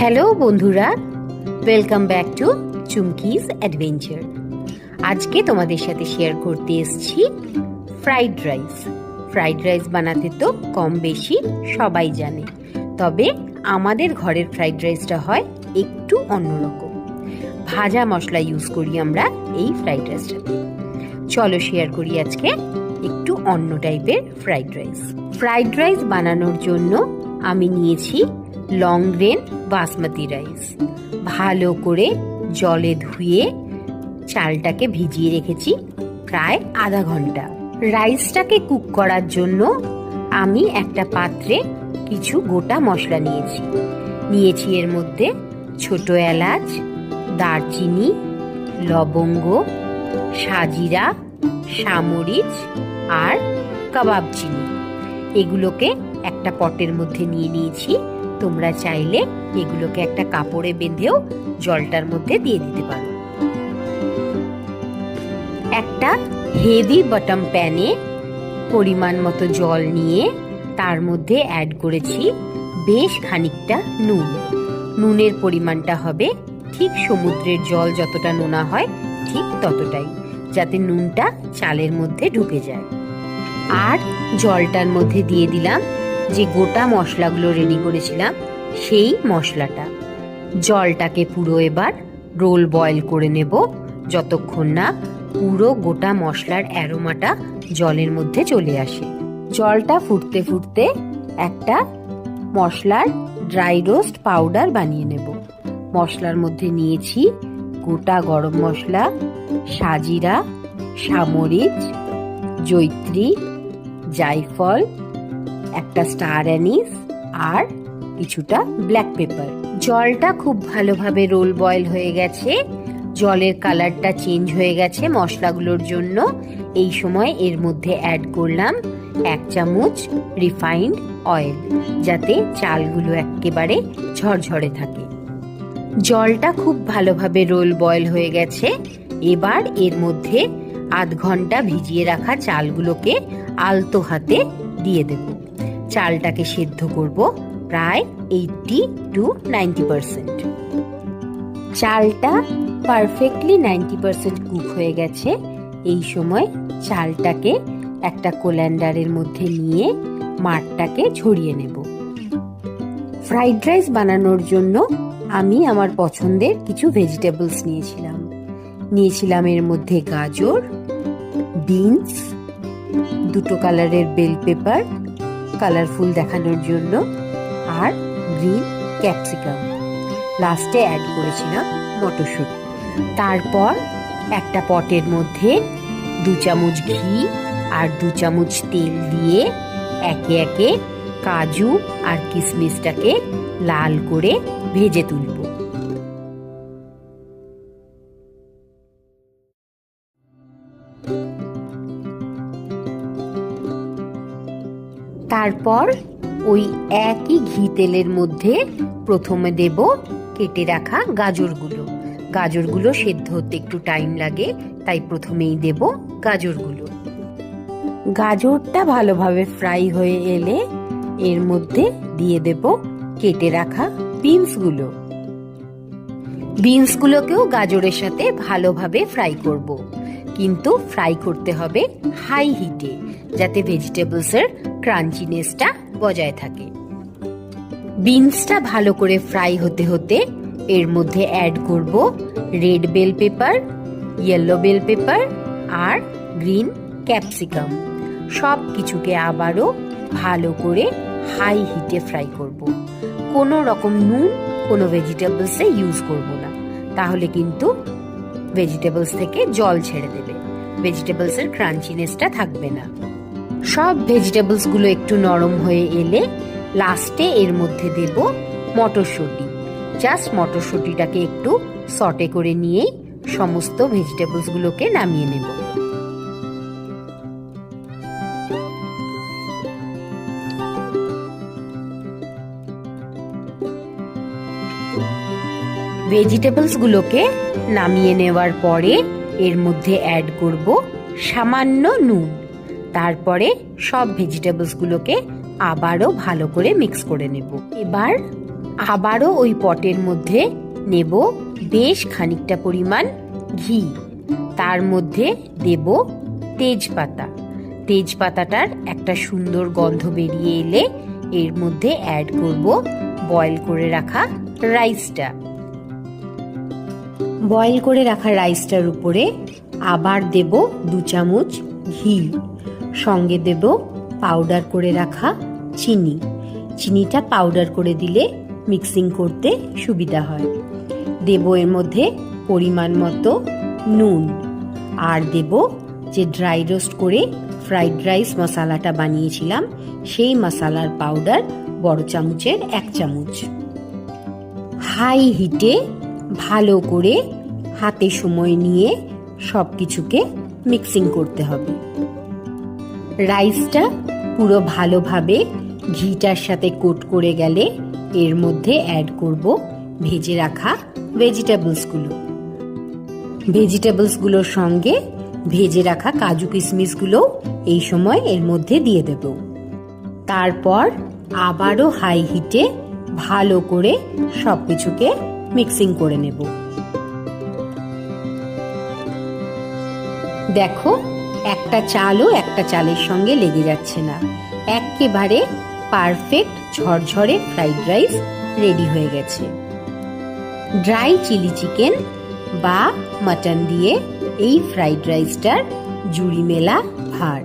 Hello বন্ধুরা। Welcome back to Chumki's adventure আজকে তোমাদের সাথে শেয়ার করতে এসেছি ফ্রাইড রাইস ফ্রাইড রাইস বানাতে তো কম বেশি সবাই জানে। তবে আমাদের ঘরের ফ্রাইড রাইসটা হয় একটু অন্যরকম। ভাজা মশলা ইউজ করি আমরা এই ফ্রাইড রাইসটাতে চলো শেয়ার করি আজকে একটু অন্য টাইপের ফ্রাইড রাইস ফ্রাইড রাইস বানানোর জন্য আমি নিয়েছি লং গ্রেন বাসমতি রাইস ভালো করে জলে ধুয়ে চালটাকে ভিজিয়ে রেখেছি প্রায় আধা ঘণ্টা। রাইসটাকে কুক করার জন্য আমি একটা পাত্রে কিছু গোটা মশলা নিয়েছি। নিয়েছি এর মধ্যে ছোট এলাচ, দারচিনি, লবঙ্গ, সাজিরা সামরিচ আর কাবাব চিনি। এগুলোকে একটা পটের মধ্যে নিয়ে নিয়েছি। তোমরা চাইলে এগুলোকে একটা কাপড়ে বেঁধেও জলটার মধ্যে দিয়ে দিতে পারো। একটা হেভি বটম প্যানে পরিমাণ মতো জল নিয়ে তার মধ্যে অ্যাড করেছি বেশ খানিকটা নুন। নুনের পরিমাণটা হবে ঠিক সমুদ্রের জল যতটা নোনা হয় ঠিক ততটাই, যাতে নুনটা চালের মধ্যে ঢুকে যায়। আর জলটার মধ্যে দিয়ে দিলাম যে গোটা মশলাগুলো রেডি করেছিলাম, সেই মশলাটা। জলটাকে পুরো এবার রোল বয়েল করে নেব, যতক্ষণ না পুরো গোটা মশলার অ্যারোমাটা জলের মধ্যে চলে আসে। জলটা ফুটতে ফুটতে একটা মশলার ড্রাই রোস্ট পাউডার বানিয়ে নেব। মশলার মধ্যে নিয়েছি গোটা গরম মশলা, সাজিরা, সামরিচ, জৈত্রী, জায়ফল একটা স্টার অ্যানিস আর কিছুটা ব্ল্যাক পেপার জলটা খুব ভালোভাবে রোল বয়েল হয়ে গেছে। জলের কালারটা চেঞ্জ হয়ে গেছে মশলাগুলোর জন্য। এই সময় এর মধ্যে অ্যাড করলাম এক চামচ রিফাইন্ড অয়েল যাতে চালগুলো একেবারে ঝরঝরে থাকে। জলটা খুব ভালোভাবে রোল বয়েল হয়ে গেছে। এবার এর মধ্যে আধ ঘণ্টা ভিজিয়ে রাখা চালগুলোকে আলতো হাতে দিয়ে দেব। চালটাকে সেদ্ধ করব প্রায় এইটটি টু নাইনটি পারসেন্ট চালটা পারফেক্টলি নাইনটি পারসেন্ট কুক হয়ে গেছে। এই সময় চালটাকে একটা কোল্যান্ডারের মধ্যে নিয়ে মাঠটাকে ঝরিয়ে নেব। ফ্রাইড রাইস বানানোর জন্য আমি আমার পছন্দের কিছু ভেজিটেবলস নিয়েছিলাম। নিয়েছিলাম এর মধ্যে গাজর বিনস দুটো কালারের বেল পেপার কালারফুল দেখানোর জন্য আর গ্রিন ক্যাপসিকাম লাস্টে অ্যাড করেছিলাম মটরশুঁটি। তারপর একটা পটের মধ্যে দু চামচ ঘি আর দু চামচ তেল দিয়ে একে একে কাজু আর কিশমিশটাকে লাল করে ভেজে তুলব। তারপর ওই একই ঘি তেলের মধ্যে প্রথমে দেব কেটে রাখা গাজরগুলো। গাজরগুলো সেদ্ধ হতে একটু টাইম লাগে, তাই প্রথমেই দেব গাজরগুলো। গাজরটা ভালোভাবে ফ্রাই হয়ে এলে এর মধ্যে দিয়ে দেব কেটে রাখা বিনসগুলো বিনসগুলোকেও গাজরের সাথে ভালোভাবে ফ্রাই করব। কিন্তু ফ্রাই করতে হবে হাই হিটে যাতে ভেজিটেবলসের ক্রাঞ্চিনেসটা বজায় থাকে। বিনসটা ভালো করে ফ্রাই হতে হতে এর মধ্যে অ্যাড করব red bell pepper yellow bell pepper আর গ্রিন ক্যাপসিকাম সব কিছুকে আবারও ভালো করে হাই হিটে ফ্রাই করব। কোনো রকম নুন, কোনো ভেজিটেবলসে ইউজ করব না। তাহলে কিন্তু ভেজিটেবলস থেকে জল ছেড়ে দেবে। ভেজিটেবলসের ক্রাঞ্চিনেসটা থাকবে না। সব ভেজিটেবলসগুলো একটু নরম হয়ে এলে লাস্টে এর মধ্যে দেব মটরশুঁটি। জাস্ট মটরশুঁটিটাকে একটু সটে করে নিয়েই সমস্ত ভেজিটেবলসগুলোকে নামিয়ে নেব। ভেজিটেবলসগুলোকে নামিয়ে নেওয়ার পরে এর মধ্যে অ্যাড করব সামান্য নুন। তারপরে সব ভেজিটেবলসগুলোকে আবারও ভালো করে মিক্স করে নেব। এবার আবারও ওই পটের মধ্যে নেব বেশ খানিকটা পরিমাণ ঘি। তার মধ্যে দেব তেজপাতা। তেজপাতাটার একটা সুন্দর গন্ধ বেরিয়ে এলে এর মধ্যে অ্যাড করব বয়েল করে রাখা রাইসটা বয়েল করে রাখা রাইসটার উপরে আবার দেব দু চামচ ঘি। সঙ্গে দেব পাউডার করে রাখা চিনি। চিনিটা পাউডার করে দিলে মিক্সিং করতে সুবিধা হয়। দেব এর মধ্যে পরিমাণ মতো নুন। আর দেব যে ড্রাই রোস্ট করে ফ্রাইড রাইস মশালাটা বানিয়েছিলাম, সেই মশালার পাউডার বড় চামচের এক চামচ। হাই হিটে ভালো করে হাতে সময় নিয়ে সব কিছুকে মিক্সিং করতে হবে। রাইসটা পুরো ভালোভাবে ঘিটার সাথে কোট করে গেলে এর মধ্যে অ্যাড করব ভেজে রাখা ভেজিটেবলসগুলো ভেজিটেবলসগুলোর সঙ্গে ভেজে রাখা কাজু কিশমিশগুলো এই সময় এর মধ্যে দিয়ে দেব। তারপর আবারও হাই হিটে ভালো করে সব কিছুকে মিক্সিং করে নেব। দেখো, একটা চালও একটা চালের সঙ্গে লেগে যাচ্ছে না। একেবারে পারফেক্ট ঝরঝরে ফ্রাইড রাইস রেডি হয়ে গেছে। ড্রাই চিলি চিকেন বা মাটন দিয়ে এই ফ্রাইড রাইসটার জুড়ি মেলা ভার।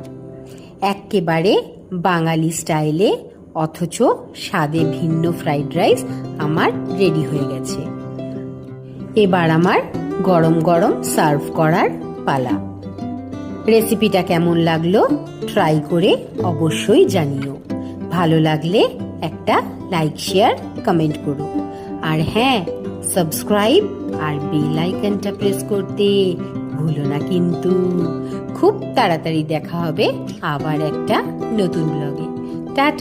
একেবারে বাঙালি স্টাইলে অথচ স্বাদে ভিন্ন ফ্রাইড রাইস আমার রেডি হয়ে গেছে। এবার আমার গরম গরম সার্ভ করার পালা। রেসিপিটা কেমন লাগল ট্রাই করে অবশ্যই জানিও। ভালো লাগলে একটা লাইক, শেয়ার, কমেন্ট করো। আর হ্যাঁ সাবস্ক্রাইব আর বেল আইকনটা প্রেস করতে ভুলো না কিন্তু। খুব তাড়াতাড়ি দেখা হবে আবার একটা নতুন ব্লগে। টাটা।